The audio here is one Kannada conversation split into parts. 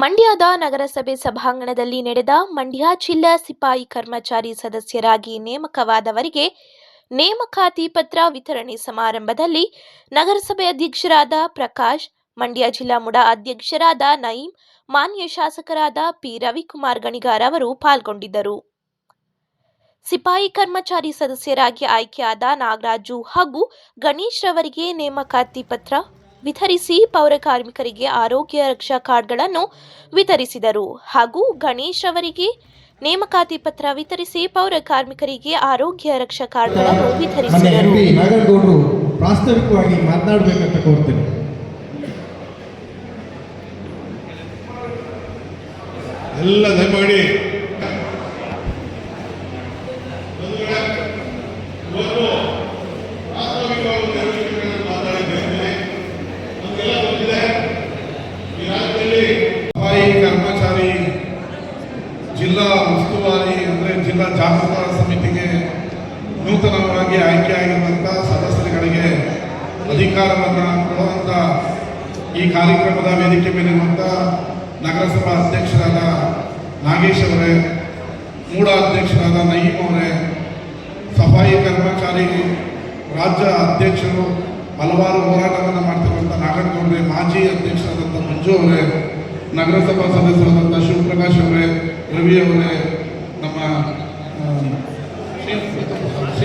ಮಂಡ್ಯದ ನಗರಸಭೆ ಸಭಾಂಗಣದಲ್ಲಿ ನಡೆದ ಮಂಡ್ಯ ಜಿಲ್ಲಾ ಸಿಪಾಯಿ ಕರ್ಮಚಾರಿ ಸದಸ್ಯರಾಗಿ ನೇಮಕವಾದವರಿಗೆ ನೇಮಕಾತಿ ಪತ್ರ ವಿತರಣೆ ಸಮಾರಂಭದಲ್ಲಿ ನಗರಸಭೆ ಅಧ್ಯಕ್ಷರಾದ ಪ್ರಕಾಶ್, ಮಂಡ್ಯ ಜಿಲ್ಲಾ ಮುಡ ಅಧ್ಯಕ್ಷರಾದ ನಯೀಂ, ಮಾನ್ಯ ಶಾಸಕರಾದ ಪಿ. ರವಿಕುಮಾರ್ ಗಣಿಗಾರ್ ಅವರು ಪಾಲ್ಗೊಂಡಿದ್ದರು. ಸಿಪಾಯಿ ಕರ್ಮಚಾರಿ ಸದಸ್ಯರಾಗಿ ಆಯ್ಕೆಯಾದ ನಾಗರಾಜು ಹಾಗೂ ಗಣೇಶ್ ರವರಿಗೆ ನೇಮಕಾತಿ ಪತ್ರ ವಿತರಿಸಿ ಪೌರ ಕಾರ್ಮಿಕರಿಗೆ ಆರೋಗ್ಯ ರಕ್ಷಾ ಕಾರ್ಡ್ಗಳನ್ನು ವಿತರಿಸಿದರು. ಹಾಗೂ ಗಣೇಶ್ ಅವರಿಗೆ ನೇಮಕಾತಿ ಪತ್ರ ವಿತರಿಸಿ ಪೌರ ಕಾರ್ಮಿಕರಿಗೆ ಆರೋಗ್ಯ ರಕ್ಷಾ ಕಾರ್ಡ್ಗಳನ್ನು ವಿತರಿಸಿದರು. ಪ್ರಾಸ್ತಾವಿಕವಾಗಿ ಮಾತನಾಡಬೇಕಂತ ಕೋರ್ತೇನೆ. ಎಲ್ಲ ದಯಮಾಡಿ ಸಫಾಯಿ ಕರ್ಮಚಾರಿ ಜಿಲ್ಲಾ ಉಸ್ತುವಾರಿ ಅಂದರೆ ಜಿಲ್ಲಾ ಜಾಗೃತ ಸಮಿತಿಗೆ ನೂತನವಾಗಿ ಆಯ್ಕೆಯಾಗಿರುವಂಥ ಸದಸ್ಯರುಗಳಿಗೆ ಅಧಿಕಾರವನ್ನು ಕೊಡುವಂಥ ಈ ಕಾರ್ಯಕ್ರಮದ ವೇದಿಕೆ ಮೇಲಿರುವಂಥ ನಗರಸಭಾ ಅಧ್ಯಕ್ಷರಾದ ನಾಗೇಶ್ ಅವರೇ, ಮೂಡ ಅಧ್ಯಕ್ಷರಾದ ನಯೀಮ್ ಅವರೇ, ಸಫಾಯಿ ಕರ್ಮಚಾರಿ ರಾಜ್ಯ ಅಧ್ಯಕ್ಷರು ಹಲವಾರು ಹೋರಾಟವನ್ನು ಮಾಡ್ತಿರುವಂಥ ನಾಗರಗೌಡ್ರೆ ಮಾಜಿ ಅಧ್ಯಕ್ಷರಾದಂಥ ಮಂಜು ಅವರೇ, ನಗರಸಭಾ ಸದಸ್ಯರಾದಂಥ ಶಿವಪ್ರಕಾಶ್ ಅವರೇ, ರವಿ ಅವರೇ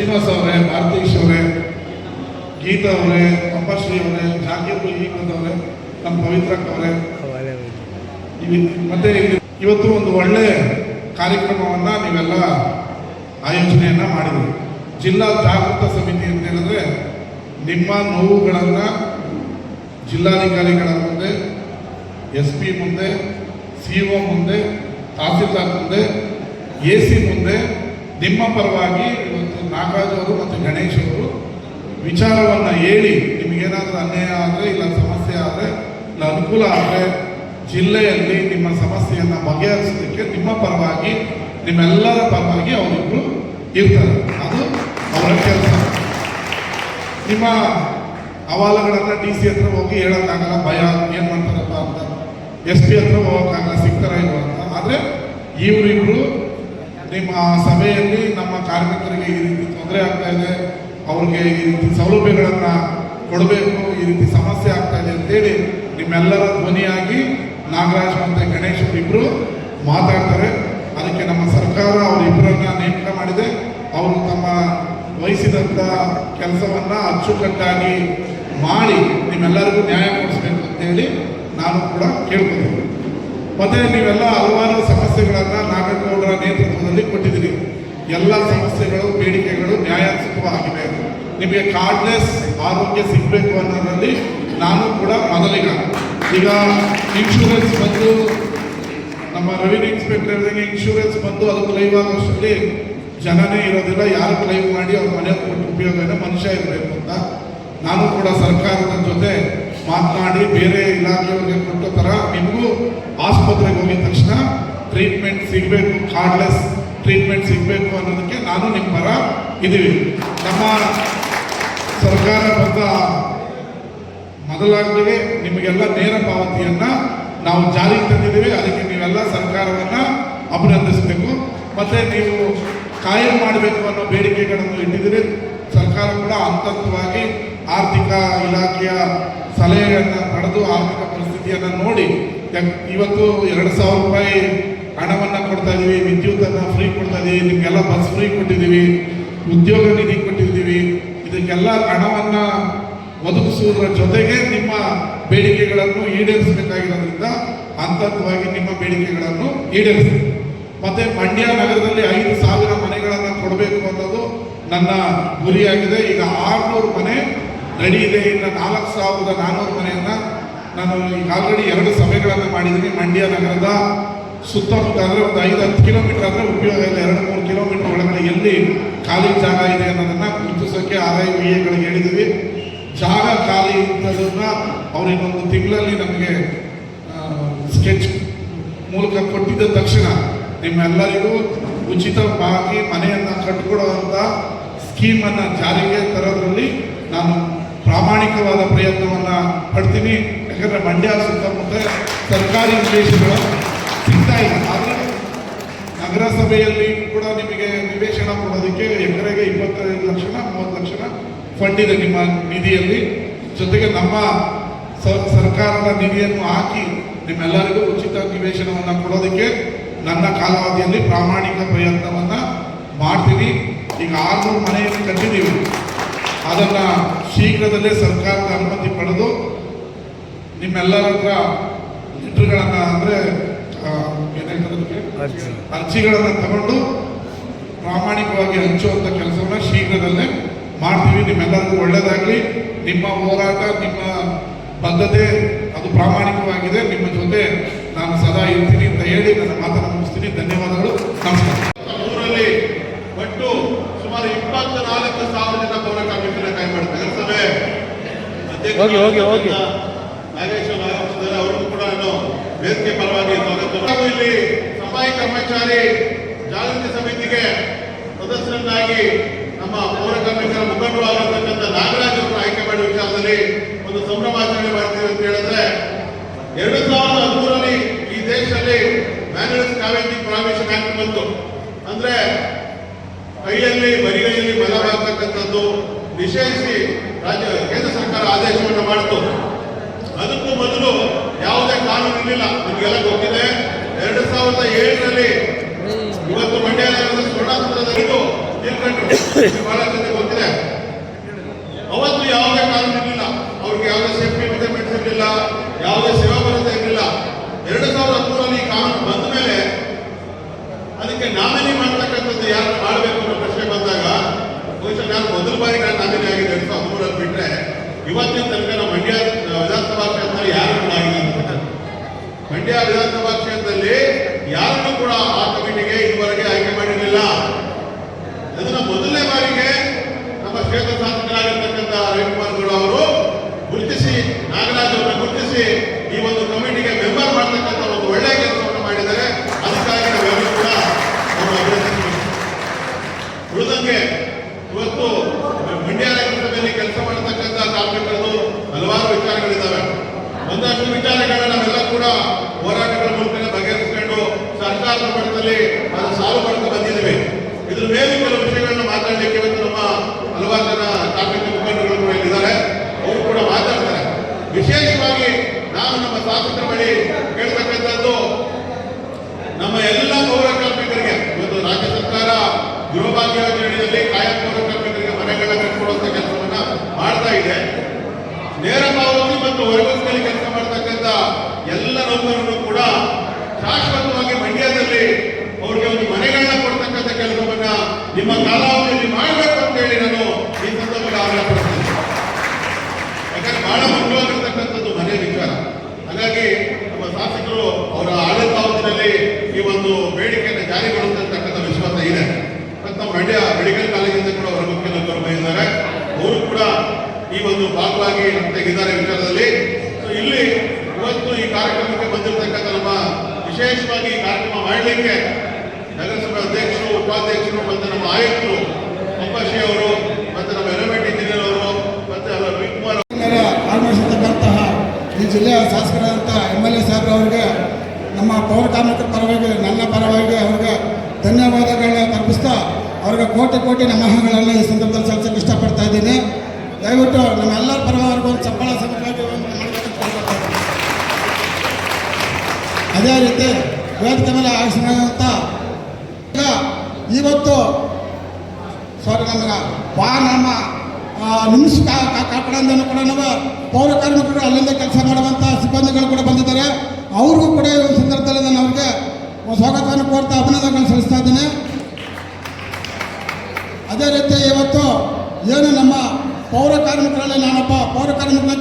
ಶ್ರೀನಿವಾಸ್ ಅವರೇ ಭಾರತೀಶ್ ಅವರೇ, ಗೀತಾ ಅವರೇ, ಪಂಪಶ್ರೀ ಅವರೇ ಈಗಂತ ಅವರೇ ನಮ್ಮ ಪವಿತ್ರಕ್ ಅವರೇ. ಮತ್ತೆ ಇವತ್ತು ಒಂದು ಒಳ್ಳೆ ಕಾರ್ಯಕ್ರಮವನ್ನ ನೀವೆಲ್ಲ ಆಯೋಜನೆಯನ್ನ ಮಾಡಿದ್ರಿ. ಜಿಲ್ಲಾ ಜಾಗೃತ ಸಮಿತಿ ಅಂತ ಹೇಳಿದ್ರೆ ನಿಮ್ಮ ನೋವುಗಳನ್ನ ಜಿಲ್ಲಾಧಿಕಾರಿಗಳ ಮುಂದೆ, ಎಸ್ ಪಿ ಮುಂದೆ, ಸಿ ಮುಂದೆ, ತಹಸೀಲ್ದಾರ್ ಮುಂದೆ, ಎ ಸಿ ಮುಂದೆ ನಿಮ್ಮ ಪರವಾಗಿ ಇವತ್ತು ನಾಗರಾಜ್ ಅವರು ಮತ್ತು ಗಣೇಶ್ ಅವರು ವಿಚಾರವನ್ನು ಹೇಳಿ, ನಿಮಗೇನಾದರೂ ಅನ್ಯಾಯ ಆದರೆ ಇಲ್ಲ ಸಮಸ್ಯೆ ಆದರೆ ಇಲ್ಲ ಅನುಕೂಲ ಆದರೆ ಜಿಲ್ಲೆಯಲ್ಲಿ ನಿಮ್ಮ ಸಮಸ್ಯೆಯನ್ನು ಬಗೆಹರಿಸೋದಕ್ಕೆ ನಿಮ್ಮ ಪರವಾಗಿ ನಿಮ್ಮೆಲ್ಲರ ಪರವಾಗಿ ಅವರಿಬ್ಬರು ಇರ್ತಾರೆ. ಅದು ಅವರ ಕೆಲಸ. ನಿಮ್ಮ ಅಹವಾಲುಗಳನ್ನು ಡಿ ಸಿ ಹತ್ರ ಹೋಗಿ ಹೇಳೋಕ್ಕಾಗಲ್ಲ, ಭಯ, ಏನು ಮಾಡ್ತಾರಪ್ಪ ಅಂತ. ಎಸ್ ಪಿ ಹತ್ರ ಹೋಗೋಕ್ಕಾಗಲ್ಲ, ಸಿಗ್ತಾರ ಇಲ್ವ ಅಂತ. ಆದರೆ ಇವರಿಬ್ರು ನಿಮ್ಮ ಸಭೆಯಲ್ಲಿ ನಮ್ಮ ಕಾರ್ಮಿಕರಿಗೆ ಈ ರೀತಿ ತೊಂದರೆ ಆಗ್ತಾ ಇದೆ, ಅವ್ರಿಗೆ ಈ ರೀತಿ ಸೌಲಭ್ಯಗಳನ್ನು ಕೊಡಬೇಕು, ಈ ರೀತಿ ಸಮಸ್ಯೆ ಆಗ್ತಾ ಇದೆ ಅಂತೇಳಿ ನಿಮ್ಮೆಲ್ಲರ ಧ್ವನಿಯಾಗಿ ನಾಗರಾಜ್ ಮತ್ತು ಗಣೇಶ್ ಇಬ್ಬರು ಮಾತಾಡ್ತಾರೆ. ಅದಕ್ಕೆ ನಮ್ಮ ಸರ್ಕಾರ ಅವರಿಬ್ಬರನ್ನ ನೇಮಕ ಮಾಡಿದೆ. ಅವರು ತಮ್ಮ ವಹಿಸಿದಂಥ ಕೆಲಸವನ್ನ ಅಚ್ಚುಕಟ್ಟಾಗಿ ಮಾಡಿ ನಿಮ್ಮೆಲ್ಲರಿಗೂ ನ್ಯಾಯ ಕೊಡಿಸ್ಬೇಕು ಅಂತೇಳಿ ನಾನು ಕೂಡ ಕೇಳ್ಕೊತೀನಿ. ಮತ್ತೆ ನೀವೆಲ್ಲ ಹಲವಾರು ಸಮಸ್ಯೆಗಳನ್ನು ನಾಗೇಗೌಡರ ನೇತೃತ್ವದಲ್ಲಿ ಕೊಟ್ಟಿದ್ದೀರಿ. ಎಲ್ಲ ಸಮಸ್ಯೆಗಳು ಬೇಡಿಕೆಗಳು ನ್ಯಾಯೋಚಿತವಾಗಿವೆ ನಿಮಗೆ ಕಾರ್ಡ್ಲೆಸ್ ಆರೋಗ್ಯ ಸಿಗಬೇಕು ಅನ್ನೋದ್ರಲ್ಲಿ ನಾನು ಕೂಡ ಮೊದಲಿಗ. ಈಗ ಇನ್ಶೂರೆನ್ಸ್ ಬಂದು ನಮ್ಮ ರೆವಿನ್ಯೂ ಇನ್ಸ್ಪೆಕ್ಟರ್ ಇನ್ಶೂರೆನ್ಸ್ ಬಂದು ಅದು ಕ್ಲೈಮ್ ಆಗೋಷ್ಟರಲ್ಲಿ ಜನನೇ ಇರೋದಿಲ್ಲ, ಯಾರು ಕ್ಲೈಮ್ ಮಾಡಿ ಅವ್ರ ಮನೆ ಕೊಟ್ಟು ಉಪಯೋಗ ಮನುಷ್ಯ ಇರಬೇಕು ಅಂತ. ನಾನು ಕೂಡ ಸರ್ಕಾರದ ಜೊತೆ ಮಾತನಾಡಿ ಬೇರೆ ಇಲಾಖೆಯವರಿಗೆ ಕೊಟ್ಟ ಥರ ನಿಮಗೂ ಆಸ್ಪತ್ರೆಗೆ ಹೋಗಿದ ತಕ್ಷಣ ಟ್ರೀಟ್ಮೆಂಟ್ ಸಿಗಬೇಕು, ಕಾರ್ಡ್ಲೆಸ್ ಟ್ರೀಟ್ಮೆಂಟ್ ಸಿಗಬೇಕು ಅನ್ನೋದಕ್ಕೆ ನಾನು ನಿಮ್ಮ ಪರ ಇದ್ದೀವಿ ನಮ್ಮ ಸರ್ಕಾರ ಬಂದ ಮೊದಲಾಗ್ತೀವಿ ನಿಮಗೆಲ್ಲ ನೇರ ಪಾವತಿಯನ್ನ ನಾವು ಜಾರಿಗೆ ತಂದಿದ್ದೀವಿ. ಅದಕ್ಕೆ ನೀವೆಲ್ಲ ಸರ್ಕಾರವನ್ನ ಅಭಿನಂದಿಸಬೇಕು. ಮತ್ತೆ ನೀವು ಕಾಯಂ ಮಾಡಬೇಕು ಅನ್ನೋ ಬೇಡಿಕೆಗಳನ್ನು ಇಟ್ಟಿದ್ದೀರಿ. ಸರ್ಕಾರ ಕೂಡ ಹಂತವಾಗಿ ಆರ್ಥಿಕ ಇಲಾಖೆಯ ಸಲಹೆಯನ್ನು ಪಡೆದು ಆರ್ಥಿಕ ಪರಿಸ್ಥಿತಿಯನ್ನು ನೋಡಿ. ಇವತ್ತು ಎರಡು ಸಾವಿರ ರೂಪಾಯಿ ಹಣವನ್ನು ಕೊಡ್ತಾ ಇದೀವಿ ವಿದ್ಯುತ್ತನ್ನು ಫ್ರೀ ಕೊಡ್ತಾ ಇದೀವಿ ನಿಮಗೆಲ್ಲ ಬಸ್ ಫ್ರೀ ಕೊಟ್ಟಿದ್ದೀವಿ, ಉದ್ಯೋಗ ನಿಧಿ ಕೊಟ್ಟಿದ್ದೀವಿ. ಇದಕ್ಕೆಲ್ಲ ಹಣವನ್ನು ಒದಗಿಸುವುದರ ಜೊತೆಗೆ ನಿಮ್ಮ ಬೇಡಿಕೆಗಳನ್ನು ಈಡೇರಿಸಬೇಕಾಗಿರೋದ್ರಿಂದ ಹಂತವಾಗಿ ನಿಮ್ಮ ಬೇಡಿಕೆಗಳನ್ನು ಈಡೇರಿಸಿ. ಮತ್ತೆ ಮಂಡ್ಯ ನಗರದಲ್ಲಿ ಐದು ಸಾವಿರ ಮನೆಗಳನ್ನು ಕೊಡಬೇಕು ಅನ್ನೋದು ನನ್ನ ಗುರಿಯಾಗಿದೆ. ಈಗ ಆರುನೂರು ಮನೆ ರೆಡಿ ಇದೆ. ಇನ್ನು ನಾಲ್ಕು ಸಾವಿರದ ನಾನ್ನೂರು ಮನೆಯನ್ನು ನಾನು ಈಗ ಆಲ್ರೆಡಿ ಎರಡು ಸಭೆಗಳನ್ನು ಮಾಡಿದ್ದೀನಿ. ಮಂಡ್ಯ ನಗರದ ಸುತ್ತಮುತ್ತ ಅಂದರೆ ಒಂದು ಐದು ಹತ್ತು ಕಿಲೋಮೀಟರ್ ಆದರೆ ಉಪಯೋಗ ಇಲ್ಲ. ಎರಡು, ಮೂರು ಕಿಲೋಮೀಟರ್ ಒಳಗಡೆ ಎಲ್ಲಿ ಖಾಲಿ ಜಾಗ ಇದೆ ಅನ್ನೋದನ್ನು ಗುರುತಿಸೋಕೆ ಆರ್ ಐ ವಿ ಎಗಳಿಗೆ ಹೇಳಿದ್ದೀವಿ. ಜಾಗ ಖಾಲಿ ಇದ್ದದನ್ನ ಅವ್ರು ಇನ್ನೊಂದು ತಿಂಗಳಲ್ಲಿ ನಮಗೆ ಸ್ಕೆಚ್ ಮೂಲಕ ಕೊಟ್ಟಿದ್ದ ತಕ್ಷಣ ನಿಮ್ಮೆಲ್ಲರಿಗೂ ಉಚಿತವಾಗಿ ಮನೆಯನ್ನು ಕಟ್ಟಿಕೊಡುವಂಥ ಸ್ಕೀಮನ್ನು ಜಾರಿಗೆ ತರೋದ್ರಲ್ಲಿ ನಾನು ಪ್ರಾಮಾಣಿಕವಾದ ಪ್ರಯತ್ನವನ್ನು ಪಡ್ತೀನಿ. ಯಾಕಂದರೆ ಮಂಡ್ಯ ಸುತ್ತಮುತ್ತ ಸರ್ಕಾರಿ ನಿವೇಶನಗಳು ಸಿಗ್ತಾ ಇಲ್ಲ ಆದರೆ ನಗರಸಭೆಯಲ್ಲಿ ಕೂಡ ನಿಮಗೆ ನಿವೇಶನ ಕೊಡೋದಕ್ಕೆ ಎಕರೆಗೆ ಇಪ್ಪತ್ತೈದು ಲಕ್ಷನ ಮೂವತ್ತು ಲಕ್ಷ ಫಂಡ್ ಇದೆ ನಿಮ್ಮ ನಿಧಿಯಲ್ಲಿ. ಜೊತೆಗೆ ನಮ್ಮ ಸರ್ಕಾರದ ನಿಧಿಯನ್ನು ಹಾಕಿ ನಿಮ್ಮೆಲ್ಲರಿಗೂ ಉಚಿತ ನಿವೇಶನವನ್ನು ಕೊಡೋದಕ್ಕೆ ನನ್ನ ಕಾಲಾವಧಿಯಲ್ಲಿ ಪ್ರಾಮಾಣಿಕ ಪ್ರಯತ್ನವನ್ನು ಮಾಡ್ತೀನಿ. ಈಗ ಆರ್ನೂರು ಮನೆಯನ್ನು ಕಟ್ಟಿದ್ದೀವಿ. ಅದನ್ನು ಶೀಘ್ರದಲ್ಲೇ ಸರ್ಕಾರದ ಅನುಮತಿ ಪಡೆದು ನಿಮ್ಮೆಲ್ಲರ ಹತ್ರ ಲೆಟ್ರ್ಗಳನ್ನು ಅಂದರೆ ಏನು ಅರ್ಜಿಗಳನ್ನು ತಗೊಂಡು ಪ್ರಾಮಾಣಿಕವಾಗಿ ಹಂಚುವಂಥ ಕೆಲಸವನ್ನು ಶೀಘ್ರದಲ್ಲೇ ಮಾಡ್ತೀವಿ. ನಿಮ್ಮೆಲ್ಲರಿಗೂ ಒಳ್ಳೆಯದಾಗಲಿ ನಿಮ್ಮ ಹೋರಾಟ ನಿಮ್ಮ ಬದ್ಧತೆ ಅದು ಪ್ರಾಮಾಣಿಕವಾಗಿದೆ. ನಿಮ್ಮ ಜೊತೆ ನಾನು ಸದಾ ಇರ್ತೀನಿ ಅಂತ ಹೇಳಿ ನನ್ನ ಮಾತನ್ನು ಮುಗಿಸ್ತೀನಿ. ಧನ್ಯವಾದಗಳು. ನಮಸ್ಕಾರ. ಊರಲ್ಲಿ ಒಟ್ಟು ಸುಮಾರು ಇಪ್ಪತ್ತ ನಾಲ್ಕು ಸಾವಿರ ಜನ ಪೌರ ಕಾರ್ಮಿಕರನ್ನ ಕೈ ಮಾಡ್ತಾರೆ ನಗರಸಭೆ ಹೋಗಿ, ಹೋಗಿ, ಹೋಗಿ. ನಾಗೇಶ್ವರ ನಾಗೇಶ್ವರ ಅವರಿಗೂ ಕೂಡ ನಾನು ವೇದಿಕೆ ಪರವಾಗಿ ಇಲ್ಲಿ ಸಫಾಯಿ ಕರ್ಮಚಾರಿ ಜಾಗೃತಿ ಸಮಿತಿಗೆ ಸದಸ್ಯರನ್ನಾಗಿ ನಮ್ಮ ಪೌರ ಕಾರ್ಮಿಕರ ಮುಖಂಡರು ಆಗಿರ್ತಕ್ಕಂಥ ನಾಗರಾಜ್ ಅವರನ್ನು ಆಯ್ಕೆ ಮಾಡುವ ವಿಚಾರದಲ್ಲಿ ಒಂದು ಸಂಭ್ರಮಾಚರಣೆ ಮಾಡ್ತೀವಿ ಅಂತ ಹೇಳಿದ್ರೆ, ಎರಡು ಸಾವಿರದ ಹದಿಮೂರರಲ್ಲಿ ಈ ದೇಶದಲ್ಲಿ ಮ್ಯಾನುವಲ್ ಕಾವೇಜಿ ಪ್ರಾವಿಷನ್ ಆಕ್ಟ್ ಬಂತು. ಅಂದ್ರೆ ಕೈಯಲ್ಲಿ, ಬರಿಗೈಯಲ್ಲಿ ಹಾಕ್ತಕ್ಕಂಥದ್ದು, ನಿಷೇಧಿಸಿ ರಾಜ್ಯ ಕೇಂದ್ರ ಸರ್ಕಾರ ಆದೇಶವನ್ನು ಮಾಡಿತು ಅದಕ್ಕೂ ಮೊದಲು ಯಾವುದೇ ಕಾನೂನು ಇರಲಿಲ್ಲ ನಿಮಗೆಲ್ಲ ಗೊತ್ತಿದೆ ಎರಡು ಸಾವಿರದ ಏಳರಲ್ಲಿ ಇವತ್ತು ಮಂಡ್ಯ ನಗರದ ನೀಲ್ಕಂಠರು ಬಹಳ ಜನ ಗೊತ್ತಿದೆ. ಅವತ್ತು ಯಾವುದೇ ಕಾನೂನು ಇರಲಿಲ್ಲ ಅವ್ರಿಗೆ ಯಾವುದೇ ಸೇಫ್ಟಿ ಮೆಜರ್ಮೆಂಟ್ಸ್ ಇರಲಿಲ್ಲ, ಯಾವುದೇ ಸೇವಾ ಭರತೆ ಇರಲಿಲ್ಲ. ಎರಡು ಸಾವಿರದ ಹದಿಮೂರರಲ್ಲಿ ಕಾನೂನು ಬಂದ ಮೇಲೆ ಅದಕ್ಕೆ ನಾಮಿನಿ ಮಾಡ್ತಕ್ಕಂಥದ್ದು ಯಾರು ಮಾಡಬೇಕು ಅನ್ನೋ ಪ್ರಶ್ನೆ ಬಂದಾಗ ಬಹುಶಃ ನಾನು ಮೊದಲ ಬಾರಿ ನಾನು ನಾಮಿನಿ ಆಗಿದೆ ಎರಡು ಸಾವಿರದ ಹದಿಮೂರಲ್ಲಿ ಬಿಟ್ಟರೆ ಇವತ್ತಿನ ತನಕ ನಮ್ಮ ಮಂಡ್ಯ ವಿಧಾನಸಭಾ ಕ್ಷೇತ್ರದಲ್ಲಿ ಯಾರು ಕೂಡ ಆಗಿಲ್ಲ ಮಂಡ್ಯ ವಿಧಾನಸಭಾ ಕ್ಷೇತ್ರದಲ್ಲಿ ಯಾರನ್ನು ಕೂಡ ಆ ಕಮಿಟಿಗೆ ಇದುವರೆಗೆ ಆಯ್ಕೆ ಮಾಡಿರಲಿಲ್ಲ ಅದನ್ನ ಮೊದಲನೇ ಬಾರಿಗೆ ನಮ್ಮ ಕ್ಷೇತ್ರ ಶಾಸಕರಾಗಿರ್ತಕ್ಕಂಥ ರವಿಕುಮಾರ್ ಗೌಡ ಅವರು ಗುರುತಿಸಿ ನಾಗರಾಜ್ ಅವರನ್ನ ಗುರುತಿಸಿ ಈ ಒಂದು ಕಮಿಟಿಗೆ ಮೆಂಬರ್ ಮಾಡ್ತಕ್ಕಂಥ ಒಂದು ಒಳ್ಳೆಯ ಕೆಲಸವನ್ನು ಮಾಡಿದ್ದಾರೆ ಅದಕ್ಕಾಗಿ ನಾವೆಲ್ಲರೂ ಕೂಡ ಅವರು ಅಭಿನಂದಿಸಬೇಕು ಉಳಿದಂಗೆ ಇವತ್ತು ಮಂಡ್ಯ ನಗರಸಭೆಯಲ್ಲಿ ಕೆಲಸ ಮಾಡತಕ್ಕಂಥ ಕಾರ್ಮಿಕರದು ಹಲವಾರು ವಿಚಾರಗಳಿದ್ದಾವೆ ಒಂದಷ್ಟು ವಿಚಾರಗಳನ್ನ ನಾವೆಲ್ಲ ಕೂಡ ಹೋರಾಟಗಳ ಮೂಲಕ ಬಗೆಹರಿಸಿಕೊಂಡು ಸರ್ಕಾರದ ಮಟ್ಟದಲ್ಲಿ ಅದು ಸಾಲು ಮಾಡ್ಕೊಂಡು ಬಂದಿದ್ದೀವಿ ಇದ್ರ ಮೇಲೆ ಕೆಲವು ವಿಷಯಗಳನ್ನ ಮಾತಾಡಲಿಕ್ಕೆ ಇವತ್ತು ನಮ್ಮ ಹಲವಾರು ಜನ ಕಾರ್ಮಿಕ ಮುಖಂಡರು ಕೂಡ ಇಲ್ಲಿದ್ದಾರೆ ಅವರು ಕೂಡ ಮಾತಾಡ್ತಾರೆ ವಿಶೇಷವಾಗಿ ನಾನು ನಮ್ಮ ಶಾಸಕರ ಬಳಿ ಕೇಳ್ತಕ್ಕಂಥದ್ದು ನಮ್ಮ ಎಲ್ಲ ಪೌರ ಕಾರ್ಮಿಕರಿಗೆ ಇವತ್ತು ರಾಜ್ಯ ಸರ್ಕಾರ ಗೃಹಭಾಗ್ಯ ಯೋಜನೆಯಲ್ಲಿ ಕಾಯಂ ಪೌರ ಕಾರ್ಮಿಕರಿಗೆ ಮನೆಗಳನ್ನ ಕಟ್ಕೊಡುವಂತ ಕೆಲಸವನ್ನ ಮಾಡ್ತಾ ಇದೆ. ನೇರ ಪಾವತಿ ಮತ್ತು ಹೊರಗುತ್ತಿನಲ್ಲಿ ಕೆಲಸ ಮಾಡ್ತಕ್ಕಂಥ ಎಲ್ಲ ನೌಕರರು ಕೂಡ ಶಾಶ್ವತವಾಗಿ ಮಂಡ್ಯದಲ್ಲಿ ಅವ್ರಿಗೆ ಒಂದು ಮನೆಗಳನ್ನ ಕೊಡ್ತಕ್ಕಂಥ ಕೆಲಸವನ್ನ ನಿಮ್ಮ ಕಾಲಾವಧಿಯಲ್ಲಿ ಮಾಡಬೇಕು ಅಂತ ಹೇಳಿ ನಾನು ಈ ಸಂದರ್ಭದಲ್ಲಿ ಆಗ್ರಹ ಪಡ್ತೀನಿ ಯಾಕಂದ್ರೆ ಬಹಳ ಮುಖ್ಯವಾಗಿರ್ತಕ್ಕಂಥದ್ದು ಮನೆ ವಿಚಾರ ಹಾಗಾಗಿ ನಮ್ಮ ಶಾಸಕರು ಅವರ ಆಡಳಿತಾವಧಿಯಲ್ಲಿ ಈ ಒಂದು ಬೇಡಿಕೆಯನ್ನು ಜಾರಿಗೊಳಿಸತಕ್ಕಂಥ ವಿಶ್ವಾಸ ಇದೆ ಮತ್ತು ನಮ್ಮ ಮಂಡ್ಯ ಮೆಡಿಕಲ್ ಕಾಲೇಜಿಂದ ಕೂಡ ಅವರ ಮುಖ್ಯ ನೌಕರು ಬಂದಿದ್ದಾರೆ ಅವರು ಕೂಡ ಈ ಒಂದು ಭಾಗವಾಗಿ ತೆಗೆದಿದ್ದಾರೆ ವಿಚಾರದಲ್ಲಿ ಸೊ ಇಲ್ಲಿ ಇವತ್ತು ಈ ಕಾರ್ಯಕ್ರಮಕ್ಕೆ ಬಂದಿರತಕ್ಕಂಥ ನಮ್ಮ ವಿಶೇಷವಾಗಿ ಈ ಕಾರ್ಯಕ್ರಮ ಮಾಡಲಿಕ್ಕೆ ನಗರಸಭೆ ಅಧ್ಯಕ್ಷರು, ಉಪಾಧ್ಯಕ್ಷರು ಮತ್ತು ನಮ್ಮ ಆಯುಕ್ತರು ಅಂಬಾಶಿ ಅವರು ಮತ್ತು ನಮ್ಮ ಎಲಿಮೆಂಟ್ ಇಂಜಿನಿಯರ್ ಅವರು ಮತ್ತು ಅವರ. ಆಗಮಿಸಿರ್ತಕ್ಕಂತಹ ಈ ಜಿಲ್ಲೆಯ ಶಾಸಕರಾದಂಥ ಎಂ ಎಲ್ ಎ ಸಾಹೇಬ್ರವರಿಗೆ ನಮ್ಮ ಪೌರ ಕಾರ್ಮಿಕರ ಪರವಾಗಿ, ನನ್ನ ಪರವಾಗಿ ಅವ್ರಿಗೆ ಧನ್ಯವಾದಗಳನ್ನ ತಲುಪಿಸ್ತಾ ಅವ್ರಿಗೆ ಕೋಟಿ ಕೋಟಿ ನಮಹಗಳನ್ನು ಈ ಸಂದರ್ಭದಲ್ಲಿ ಸಲ್ಲಿಸಕ್ಕೆ ಇಷ್ಟಪಡ್ತಾ ಇದ್ದೀನಿ. ದಯವಿಟ್ಟು ನಮ್ಮೆಲ್ಲರ ಪರವಾಗಿ ಒಂದು ಚಪ್ಪಳ ಅದೇ ರೀತಿ ವೇದಿಕೆ ಮೇಲೆ ಆಗಿಸಿದಂಥ ಈಗ ಇವತ್ತು ಸಾರಿ ನಮಗೆ ಬಾ ನಮ್ಮ ನಿಮಿಷ ಕಾಪಾಡಂದನ್ನು ಕೂಡ ನಾವು ಪೌರ ಕಾರ್ಮಿಕರು ಅಲ್ಲಿಂದ ಕೆಲಸ ಮಾಡುವಂಥ ಸಿಬ್ಬಂದಿಗಳು ಕೂಡ ಬಂದಿದ್ದಾರೆ. ಅವ್ರಿಗೂ ಕೂಡ ಈ ಸಂದರ್ಭದಲ್ಲಿ ನಾನು ಅವ್ರಿಗೆ ಸ್ವಾಗತವನ್ನು ಕೋರ್ತಾ ಅಭಿನಂದನೆಗಳನ್ನು ಸಲ್ಲಿಸ್ತಾ ಇದ್ದೇನೆ. ಅದೇ ರೀತಿ ಇವತ್ತು ಏನು ನಮ್ಮ ಪೌರ ಕಾರ್ಮಿಕರಲ್ಲಿ ನಾನೊಬ್ಬ ಪೌರ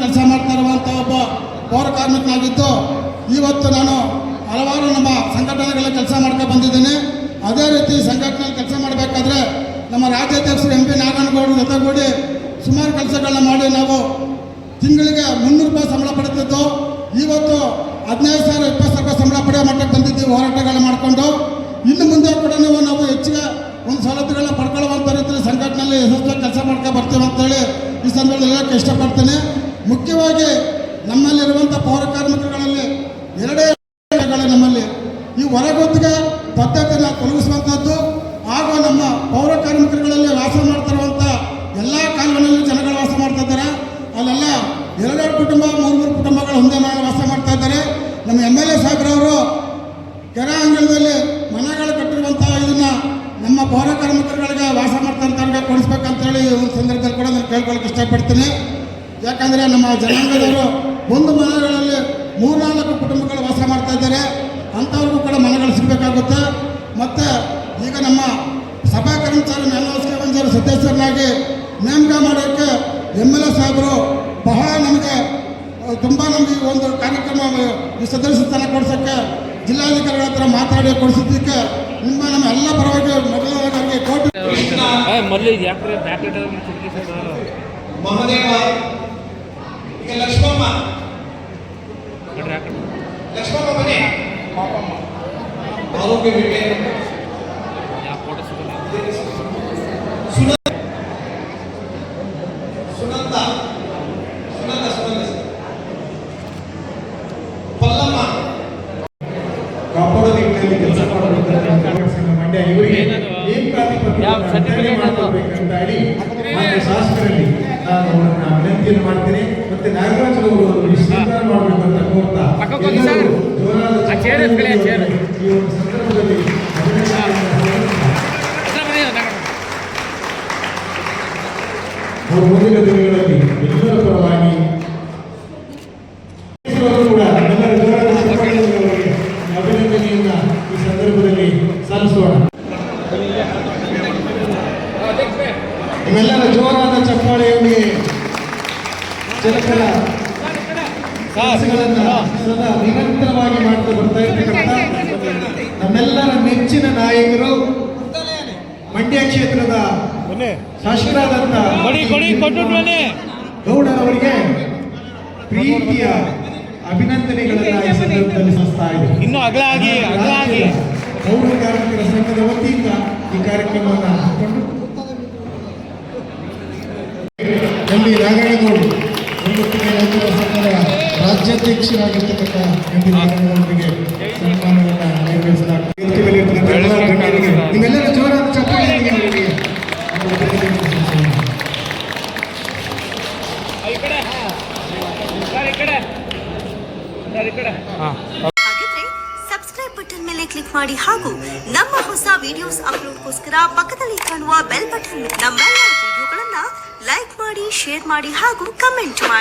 ಕೆಲಸ ಮಾಡ್ತಾ ಇರುವಂಥ ಒಬ್ಬ ಪೌರ ಕಾರ್ಮಿಕನಾಗಿದ್ದು ಇವತ್ತು ನಾನು ಹಲವಾರು ನಮ್ಮ ಸಂಘಟನೆಗಳ ಕೆಲಸ ಮಾಡ್ಕೊಂಡು ಬಂದಿದ್ದೇನೆ. ಅದೇ ರೀತಿ ಸಂಘಟನೆಯಲ್ಲಿ ಕೆಲಸ ಮಾಡಬೇಕಾದ್ರೆ ನಮ್ಮ ರಾಜ್ಯಾಧ್ಯಕ್ಷರು ಎಂ ಪಿ ನಾರಾಯಣಗೌಡರ ಜೊತೆಗೂಡಿ ಸುಮಾರು ಕೆಲಸಗಳನ್ನ ಮಾಡಿ ನಾವು ತಿಂಗಳಿಗೆ ಮುನ್ನೂರು ರೂಪಾಯಿ ಸಂಬಳ ಪಡೆದಿದ್ದು, ಇವತ್ತು ಹದಿನೈದು ಸಾವಿರ ಇಪ್ಪತ್ತು ಸಾವಿರ ರೂಪಾಯಿ ಸಂಬಳ ಪಡೆಯೋ ಮಟ್ಟಕ್ಕೆ ಬಂದಿದ್ದೀವಿ, ಹೋರಾಟಗಳನ್ನ ಮಾಡಿಕೊಂಡು. ಇನ್ನು ಮುಂದೆ ಕೂಡ ನಾವು ಹೆಚ್ಚಿಗೆ ಒಂದು ಸವಲತ್ತುಗಳನ್ನ ಪಡ್ಕೊಳ್ಳುವಂಥ ರೀತಿಯಲ್ಲಿ ಸಂಘಟನೆಯಲ್ಲಿ ಯಶಸ್ವಿ ಕೆಲಸ ಮಾಡ್ಕೊಂಡು ಬರ್ತೀವಿ ಅಂತೇಳಿ ಈ ಸಂದರ್ಭದಲ್ಲಿ ಹೇಳಕ್ಕೆ ಇಷ್ಟಪಡ್ತೇನೆ. ಮುಖ್ಯವಾಗಿ ನಮ್ಮಲ್ಲಿರುವಂಥ ಪೌರ ಕಾರ್ಮಿಕರುಗಳಲ್ಲಿ ಎರಡೇ ಈ ಹೊರಗುತ್ತಿಗೆ ಪದ್ಧತಿಯನ್ನು ತೊಲಗಿಸುವಂಥದ್ದು ಹಾಗೂ ನಮ್ಮ ಪೌರ ಕಾರ್ಮಿಕರುಗಳಲ್ಲಿ ವಾಸ ಮಾಡ್ತಿರುವಂಥ ಎಲ್ಲ ಕಾಲೋನಿಯಲ್ಲಿ ಜನಗಳು ವಾಸ ಮಾಡ್ತಾ ಇದ್ದಾರೆ ಅಲ್ಲೆಲ್ಲ ಎರಡೆರಡು ಕುಟುಂಬ ಮೂರು ಮೂರು ಕುಟುಂಬಗಳು ಒಂದೇ ಮನೆ ವಾಸ ಮಾಡ್ತಾ ಇದ್ದಾರೆ ನಮ್ಮ ಎಂ ಎಲ್ ಎ ಸಾಹೇಬ್ರವರು ಕೆರೆ ಅಂಗಳದಲ್ಲಿ ಮನೆಗಳು ಕಟ್ಟಿರುವಂಥ ಇದನ್ನ ನಮ್ಮ ಪೌರ ಕಾರ್ಮಿಕರುಗಳಿಗೆ ವಾಸ ಮಾಡ್ತಂತವ್ರಿಗೆ ಕೊಡಿಸ್ಬೇಕಂತೇಳಿ ಈ ಒಂದು ಸಂದರ್ಭದಲ್ಲಿ ಕೂಡ ನಾನು ಕೇಳ್ಕೊಳಕ್ಕೆ ಇಷ್ಟಪಡ್ತೀನಿ ಯಾಕಂದರೆ ನಮ್ಮ ಜನಾಂಗದವರು ಒಂದು ಮನೆಗಳಲ್ಲಿ ಮೂರ್ನಾಲ್ಕು ಕುಟುಂಬಗಳು ವಾಸ ಮಾಡ್ತಾ ಇದ್ದಾರೆ ಅಂಥವ್ರಿಗೂ ಕೂಡ ಸಿಗಬೇಕಾಗುತ್ತೆ ಮತ್ತು ಈಗ ನಮ್ಮ ಸಭಾ ಕರ್ಮಚಾರಿ ಮಂಜೂರು ಸದಸ್ಯರನ್ನಾಗಿ ನೇಮಕ ಮಾಡೋಕ್ಕೆ ಎಂ ಎಲ್ ಎ ಸಾಹೇಬರು ಬಹಳ ನಮಗೆ ತುಂಬ ನಮಗೆ ಈ ಒಂದು ಕಾರ್ಯಕ್ರಮ ಈ ಸದಸ್ಯ ಸ್ಥಾನ ಕೊಡ್ಸೋಕ್ಕೆ ಜಿಲ್ಲಾಧಿಕಾರಿಗಳ ಹತ್ರ ಮಾತಾಡಿ ಕೊಡಿಸಿದ್ದಕ್ಕೆ ನಿಮ್ಮ ನಮ್ಮ ಎಲ್ಲ ಪರವಾಗಿ ಮೊದಲನೇ ಕೋಟಿ ಮಹದೇವ ಸುನಂದ ಸುನಂದ ಸುನಂದ. ಪಲ್ಲಮ್ಮ. ಕಾಪಾಡೋ ನಿಟ್ಟಿನಲ್ಲಿ ಕೆಲಸ ಮಾಡಬೇಕಂತ ಮಂಡ್ಯ ಇವರಿಗೆ ವಿತರಣೆ ಅದು? ಮಾಡಬೇಕಂತ ಹೇಳಿ ಮಾನ್ಯ ಶಾಸಕರಲ್ಲಿ ನಾನು ಅವರನ್ನ ವಿನಂತಿಯನ್ನು ಮಾಡ್ತೀನಿ. ಮತ್ತೆ ನಾಗರಾಜ್ ಅವರು ಈ ಸ್ವೀಕಾರ ಮಾಡಬೇಕಂತ ಕೋರ್ತಾ. ಈ ಒಂದು ಸಂದರ್ಭದಲ್ಲಿ ಮುಂದಿನ ದಿನಗಳಲ್ಲಿ ಎಲ್ಲರ ಪರವಾಗಿ ಕೂಡ ಅಭಿನಂದನೆಯನ್ನ ಈ ಸಂದರ್ಭದಲ್ಲಿ ಸಲ್ಲಿಸೋಣ. ನಿಮ್ಮೆಲ್ಲರ ಜೋರಾದ ಚಪ್ಪಾಳೆಯೊಂದಿಗೆ ಜನಪರ ಸದಾ ನಿರಂತರವಾಗಿ ಮಾಡ್ತಾ ಬರ್ತಾ ಇರ್ತಕ್ಕಂಥ ನಮ್ಮೆಲ್ಲರ ನೆಚ್ಚಿನ ನಾಯಕರು ಮಂಡ್ಯ ಕ್ಷೇತ್ರದ ಶಾಸಕರಾದಂಥ ಗೌಡರವರಿಗೆ ಪ್ರೀತಿಯ ಅಭಿನಂದನೆಗಳನ್ನು ಈ ಸಂದರ್ಭದಲ್ಲಿ ಸಲ್ಲಿಸ್ತಾ ಇದೆ ಪೌರ ಕಾರ್ಮಿಕರ ಸಂಘದ ವತಿಯಿಂದ ಈ ಕಾರ್ಯಕ್ರಮವನ್ನು ಹಾಕೊಂಡು. ಎಲ್ಲಿ ಒಂಬತ್ತನೇ ರೈತರ ಸಂಘದ ರಾಜ್ಯಾಧ್ಯಕ್ಷರಾಗಿರ್ತಕ್ಕಂಥ ಎಂ ಮಾಡಿ ಹಾಗೂ ಕಮೆಂಟ್ ಮಾಡಿ.